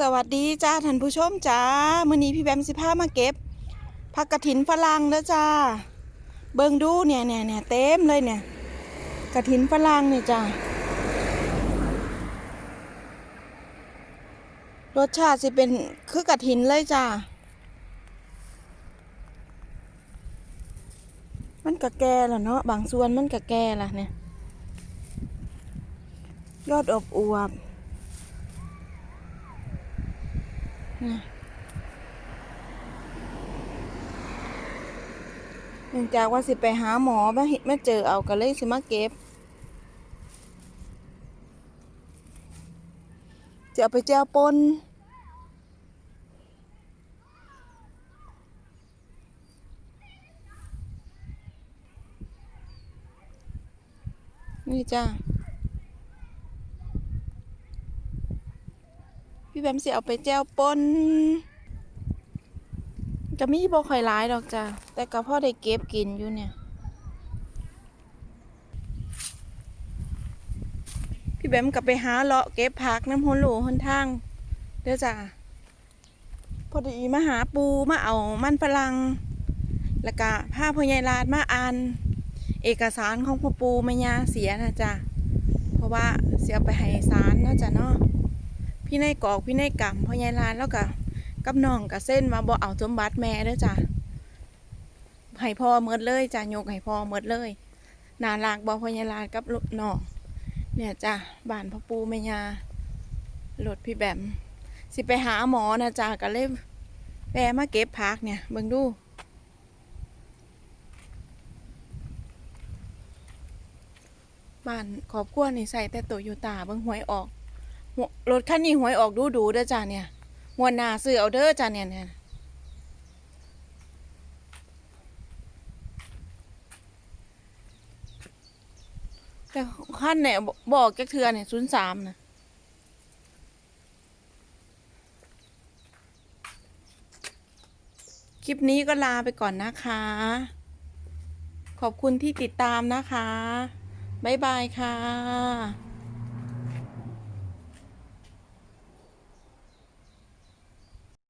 สวัสดีจ้าท่านผู้ชมจ้ามื้อนี้พี่แบมสิพามาเก็บผักกระถินฝรั่งเด้อจ้า เบิ่งดูเนี่ยเนี่ยเนี่ยเต็มเลยเนี่ยกระถินฝรั่งเนี่ยจ้ารสชาติสิเป็นคือกระถินเลยจ้ามันกะแกแล้วเนาะบางส่วนมันกะแก่ละเนี่ย ยอดอบอวบ นี่ เนื่องจากว่าสิไปหาหมอมาเห็นมาเจอเอาก็เลยสิมาเก็บ จะเอาไปแจ้วปนนี่จ้า พี่แบมสิเอาไปแจ้วปนก็มีบ่ค่อยหลายดอกจ้ะแต่ก็พ่อได้เก็บกินอยู่เนี่ย พี่แบมก็ไปหาเลาะเก็บผักน้ำหนหลูหนทางเด้อจ้ะพอดีมาหาปูมาเอามันฝรั่งแล้วก็พาพ่อใหญ่ลาดมาอ่าน เอกสารของพ่อปูแม่ยาเสียนะจ้ะเพราะว่าเสียไปให้ศาลนะจ้ะเนาะ พี่นายกอกพี่นายกำพ่อยายลานแล้วก็กับน้องกับเส้นมาบ่เอาสมบัติแม่เด้อจ้ะให้พ่อเมดเลยจ้ะยกให้พ่อเมดเลยนาลากบ่พ่อยายลานกับลูกน้องเนี่ยจ้ะบ้านพ่อปูแม่ยารถพี่แบมสิไปหาหมอนะจ้ะก็เลยแวะมาเก็บผักเนี่ยเบิ่งดูบ้านครอบครัวนี่ใส่แต่โตโยต้าเบิ่งหวยออก รถคันนี้หวยออกดูดูเด้อจ้าเนี่ยงวดหน้าซื้อเอาเด้อจ้าเนี่ยเนี่ยแต่ขั้นเนี่ยบอกแกเทือเนี่ยศูนย์สามนะคลิปนี้ก็ลาไปก่อนนะคะ ขอบคุณที่ติดตามนะคะ บ๊ายบายค่ะ